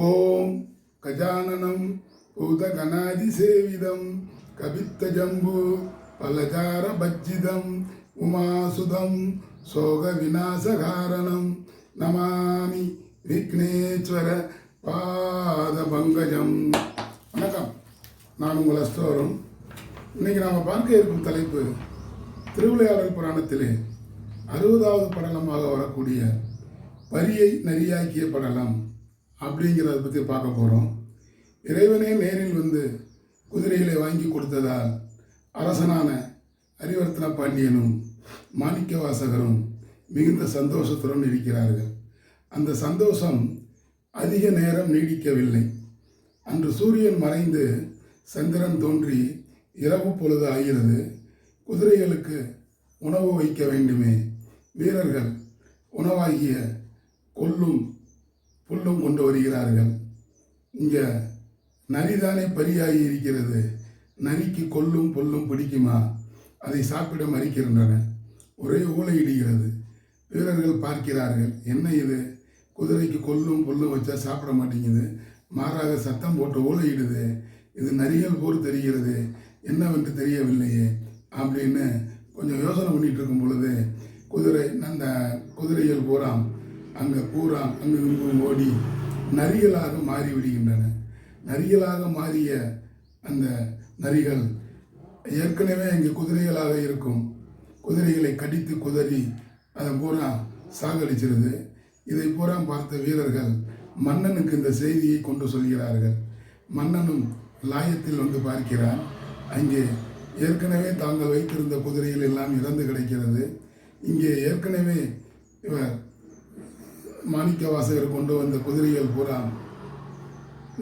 ஓம் கஜானனம் பூதகணாதிசேவிதம் கபித்தஜம்பு பலஜார பஜ்ஜிதம் உமாசுதம் சோக விநாசகாரணம் நமாமி விக்னேஸ்வர பாத பங்கஜம் வணக்கம். நான் உங்கள் அஸ்தோரம். இன்னைக்கு நாம் பார்க்க இருக்கும் தலைப்பு திருவிளையாடல் புராணத்திலே அறுபதாவது படலமாக வரக்கூடிய பரியை நரியாக்கிய படலம். அப்படிங்கிறத பற்றி பார்க்க போகிறோம் இறைவனே நேரில் வந்து குதிரைகளை வாங்கி கொடுத்ததால் அரசனான அரிவர்த்தன பாண்டியனும் மாணிக்க வாசகரும் மிகுந்த சந்தோஷத்துடன் இருக்கிறார்கள். அந்த சந்தோஷம் அதிக நேரம் நீடிக்கவில்லை. அன்று சூரியன் மறைந்து சந்திரன் தோன்றி இரவு பொழுது ஆகிறது. குதிரைகளுக்கு உணவு வைக்க வேண்டுமே. வீரர்கள் உணவாகிய கொல்லும் புல்லும் கொண்டு வருகிறார்கள். இங்கே நரிதானே பரியாகி இருக்கிறது. நரிக்கு கொல்லும் பொல்லும் பிடிக்குமா? அதை சாப்பிட மறிக்கின்றன. ஒரே ஊழையிடுகிறது வீரர்கள் பார்க்கிறார்கள் என்ன இது? குதிரைக்கு கொல்லும் பொல்லும் வச்சா சாப்பிட மாட்டேங்குது. மாறாக சத்தம் போட்டு ஊழையிடுது இது நரிகள் போர் தெரிகிறது. என்னவென்று தெரியவில்லையே அப்படின்னு கொஞ்சம் யோசனை பண்ணிட்டு இருக்கும் பொழுது குதிரை அந்த குதிரைகள் பூராம் அங்கே பூராம் அங்கு இங்கும் ஓடி நரிகளாக மாறிவிடுகின்றன. நரிகளாக மாறிய அந்த நரிகள் ஏற்கனவே இங்கே குதிரைகளாக இருக்கும். குதிரைகளை கடித்து குதறி அதை பூரா சாகடிச்சிருது. இதை பூரா பார்த்த வீரர்கள் மன்னனுக்கு இந்த செய்தியை கொண்டு சொல்கிறார்கள். மன்னனும் லாயத்தில் வந்து பார்க்கிறான். அங்கே ஏற்கனவே தாங்கள் வைத்திருந்த குதிரைகள் எல்லாம் இறந்து கிடைக்கிறது. இங்கே ஏற்கனவே இவர் மாணிக்க வாசகர் கொண்டு வந்த குதிரைகள் பூரா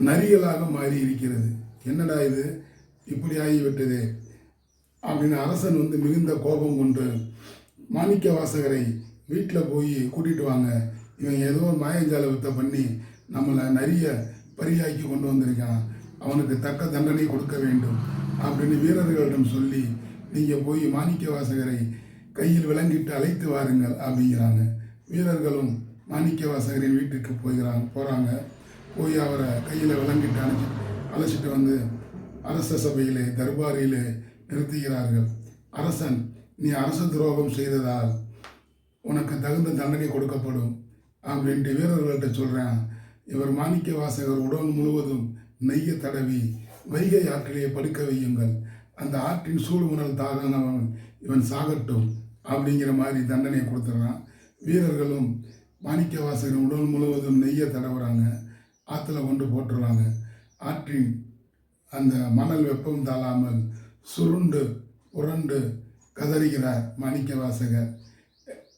நரிகளாக மாறி இருக்கிறது என்னடா இது? இப்படி ஆகிவிட்டது அப்படின்னு அரசன் வந்து மிகுந்த கோபம் கொண்டு மாணிக்க வாசகரை வீட்டில் போய் கூட்டிகிட்டு வாங்க. இவன் ஏதோ ஒரு மாயஞ்சால வித்தை பண்ணி நம்மளை நிறைய பரியாக்கி கொண்டு வந்திருக்கான். அவனுக்கு தக்க தண்டனை கொடுக்க வேண்டும் அப்படின்னு வீரர்களிடம் சொல்லி நீங்கள் போய் மாணிக்க வாசகரை கையில் விளங்கிட்டு அழைத்து வாருங்கள் அப்படிங்கிறாங்க. வீரர்களும் மாணிக்க வாசகரின் வீட்டுக்கு போகிறாங்க போகிறாங்க போய் அவரை கையில் விளங்கிட்டு அணைச்சி அழைச்சிட்டு வந்து அரச சபையிலே தர்பாரிலே நிறுத்துகிறார்கள். அரசன் நீ அரச துரோகம் செய்ததால் உனக்கு தகுந்த தண்டனை கொடுக்கப்படும். அப்படின்ட்டு வீரர்கள்ட்ட சொல்கிறேன் இவர் மாணிக்க வாசகர் உடல் முழுவதும் நெய்ய தடவி வைகை ஆற்றிலே படுக்க வையுங்கள். அந்த ஆற்றின் சூழ்முனல் தாகனவன் இவன் சாகட்டும் அப்படிங்கிற மாதிரி தண்டனை கொடுத்துட்றான் வீரர்களும் மாணிக்க வாசகர் உடல் முழுவதும் நெய்யை தடவுறாங்க. ஆற்றுல கொண்டு போட்டுருவாங்க. ஆற்றின் அந்த மணல் வெப்பம் தாழாமல் சுருண்டு புரண்டு கதறுகிறார் மாணிக்க வாசகர்.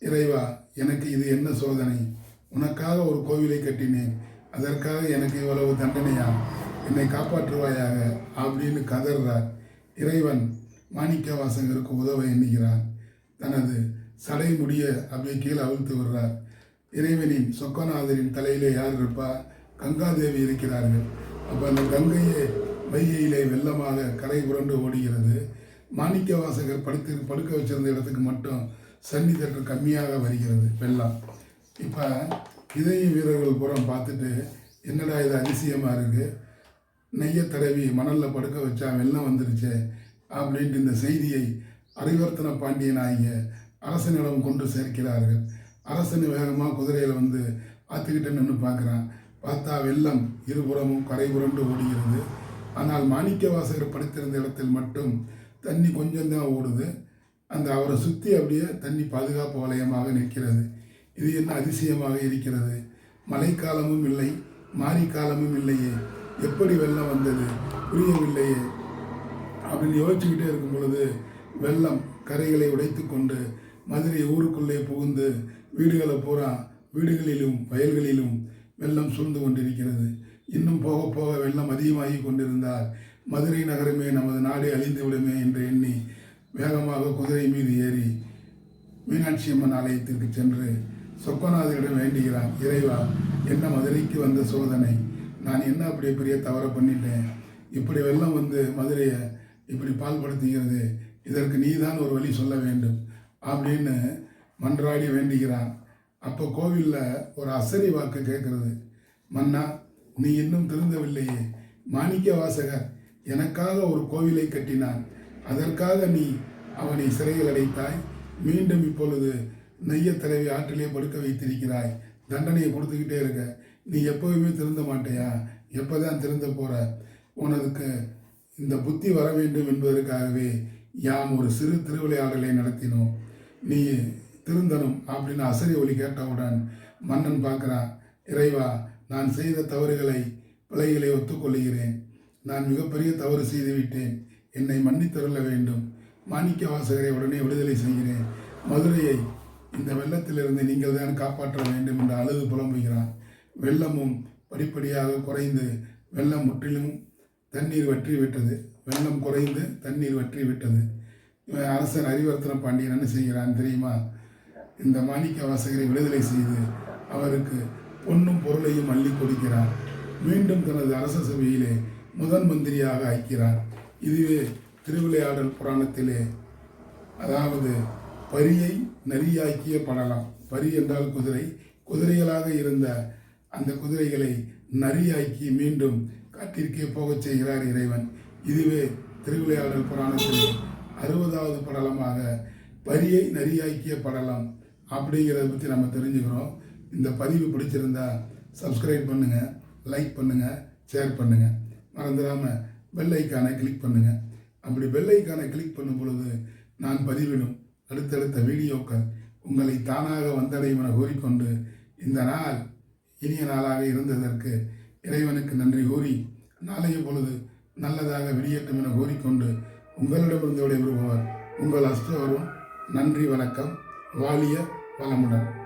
இறைவா எனக்கு இது என்ன சோதனை? உனக்காக ஒரு கோவிலை கட்டினேன். அதற்காக எனக்கு இவ்வளவு தண்டனையா? என்னை காப்பாற்றுவாயாக அப்படின்னு கதறார் இறைவன் மாணிக்க வாசகருக்கு உதவ எண்ணுகிறார் தனது சடை முடிய அப்படியே கீழே அவிழ்த்து விடுறார். இறைவனின் சொக்கநாதரின் தலையிலே யார் இருப்பா? கங்காதேவி இருக்கிறார்கள். அப்போ அந்த கங்கையே வைகையிலே வெள்ளமாக கரை புரண்டு ஓடுகிறது. மாணிக்க வாசகர் படுத்து படுக்க வச்சிருந்த இடத்துக்கு மட்டும் சன்னி தட்டு கம்மியாக வருகிறது வெள்ளம். இப்போ இதய வீரர்கள் புறம் பார்த்துட்டு என்னடா இது அதிசயமாக இருக்குது நெய்ய தடவி மணலில் படுக்க வச்சா வெள்ளம் வந்துருச்சு அப்படின்ட்டு இந்த செய்தியை அரிவர்த்தன பாண்டியன் ஆகிய அரசனிடம் கொண்டு சேர்க்கிறார்கள். அரசன் வேகமாக குதிரையில் வந்து பார்த்துக்கிட்டே நின்று பார்க்குறான். பார்த்தா வெள்ளம் இருபுறமும் கரைபுரண்டு ஓடுகிறது. ஆனால் மாணிக்க வாசகர் படுத்திருந்த இடத்தில் மட்டும் தண்ணி கொஞ்சம் தான் ஓடுது. அந்த அவரை சுற்றி அப்படியே தண்ணி பாதுகாப்பு வளையமாக நிற்கிறது. இது என்ன அதிசயமாக இருக்கிறது? மழைக்காலமும் இல்லை மாரிக்காலமும் இல்லையே. எப்படி வெள்ளம் வந்தது? புரியவில்லையே. அப்படின்னு யோசிச்சுக்கிட்டே இருக்கும் பொழுது வெள்ளம் கரைகளை உடைத்து கொண்டு மதுரை ஊருக்குள்ளே புகுந்து வீடுகளை பூரா வீடுகளிலும் வயல்களிலும் வெள்ளம் சூழ்ந்து கொண்டிருக்கிறது. இன்னும் போக போக வெள்ளம் அதிகமாகி கொண்டிருந்தால் மதுரை நகரமே நமது நாடே அழிந்து விடுமே என்று எண்ணி வேகமாக குதிரை மீது ஏறி மீனாட்சி அம்மன் ஆலயத்திற்கு சென்று சொக்கநாதரிடம் வேண்டுகிறான் இறைவா என்ன மதுரைக்கு வந்த சோதனை? நான் என்ன அப்படி பெரிய தவறை பண்ணிட்டேன்? இப்படி வெள்ளம் வந்து மதுரையை இப்படி பால்படுத்துகிறது. இதற்கு நீதான் ஒரு வழி சொல்ல வேண்டும். அப்படின்னு மன்றாடி வேண்டுகிறான். அப்போ கோவிலில் ஒரு அசரி வாக்கு கேட்குறது. மன்னா நீ இன்னும் திருந்தவில்லையே. மாணிக்க வாசகர் எனக்காக ஒரு கோவிலை கட்டினான். அதற்காக நீ அவனை சிறையில் அடைத்தாய். மீண்டும் இப்பொழுது நெய்ய தலைவி ஆற்றிலே படுக்க வைத்திருக்கிறாய். தண்டனையை கொடுத்துக்கிட்டே இருக்க. நீ எப்போவுமே திருந்த மாட்டையா? எப்போ தான் திருந்த போகிற உனக்கு இந்த புத்தி வர வேண்டும் என்பதற்காகவே யாம் ஒரு சிறு திருவிளையாடலை நடத்தினோம். நீ திருந்தனும் அப்படின்னு அசரி ஒலி கேட்டவுடன் மன்னன் பார்க்குறான் இறைவா நான் செய்த தவறுகளை பிழைகளை ஒத்துக்கொள்கிறேன் நான் மிகப்பெரிய தவறு செய்துவிட்டேன். என்னை மன்னித்தருள வேண்டும். மாணிக்க வாசகரை உடனே விடுதலை செய்கிறேன். மதுரையை இந்த வெள்ளத்திலிருந்து நீங்கள் தான் காப்பாற்ற வேண்டும் என்று அழுது புலம்புகிறான். வெள்ளமும் படிப்படியாக குறைந்து வெள்ளம் முற்றிலும் தண்ணீர் வற்றி விட்டது. வெள்ளம் குறைந்து தண்ணீர் வற்றி விட்டது. அரசன் அரிவர்த்தன பாண்டியன் என்ன செய்கிறான் தெரியுமா? இந்த மாணிக்க வாசகரை விடுதலை செய்து அவருக்கு பொன்னும் பொருளையும் அள்ளி கொடுக்கிறார். மீண்டும் தனது அரச சபையிலே முதன் மந்திரியாக ஆக்கிறார். இதுவே திருவிளையாடல் புராணத்திலே அதாவது பரியை நரியாக்கிய படலாம். பரி என்றால் குதிரை. குதிரைகளாக இருந்த அந்த குதிரைகளை நரியாக்கி மீண்டும் காட்டிற்கே போகச் செய்கிறார் இறைவன். இதுவே திருவிளையாடல் புராணத்திலே அறுபதாவது படலமாக பரியை நரியாக்கிய படலம் அப்படிங்கிறத பற்றி நம்ம தெரிஞ்சுக்கிறோம். இந்த பதிவு பிடிச்சிருந்தா சப்ஸ்கிரைப் பண்ணுங்கள் லைக் பண்ணுங்கள் ஷேர் பண்ணுங்கள் மறந்துடாமல் பெல்லைக்கானை கிளிக் பண்ணுங்கள் அப்படி பெல்லைக்கானை கிளிக் பண்ணும் பொழுது நான் பதிவிடும் அடுத்தடுத்த வீடியோக்கள் உங்களை தானாக வந்தடையும் என கூறிக்கொண்டு இந்த நாள் இனிய நாளாக இருந்ததற்கு இறைவனுக்கு நன்றி கூறி நாளைய பொழுது நல்லதாக விடியட்டும் என கூறிக்கொண்டு உங்களிடமிருந்து விடைபெறுபவர் உங்கள் அஸ்தவரும் நன்றி வணக்கம். வாலிய வளமுடன்.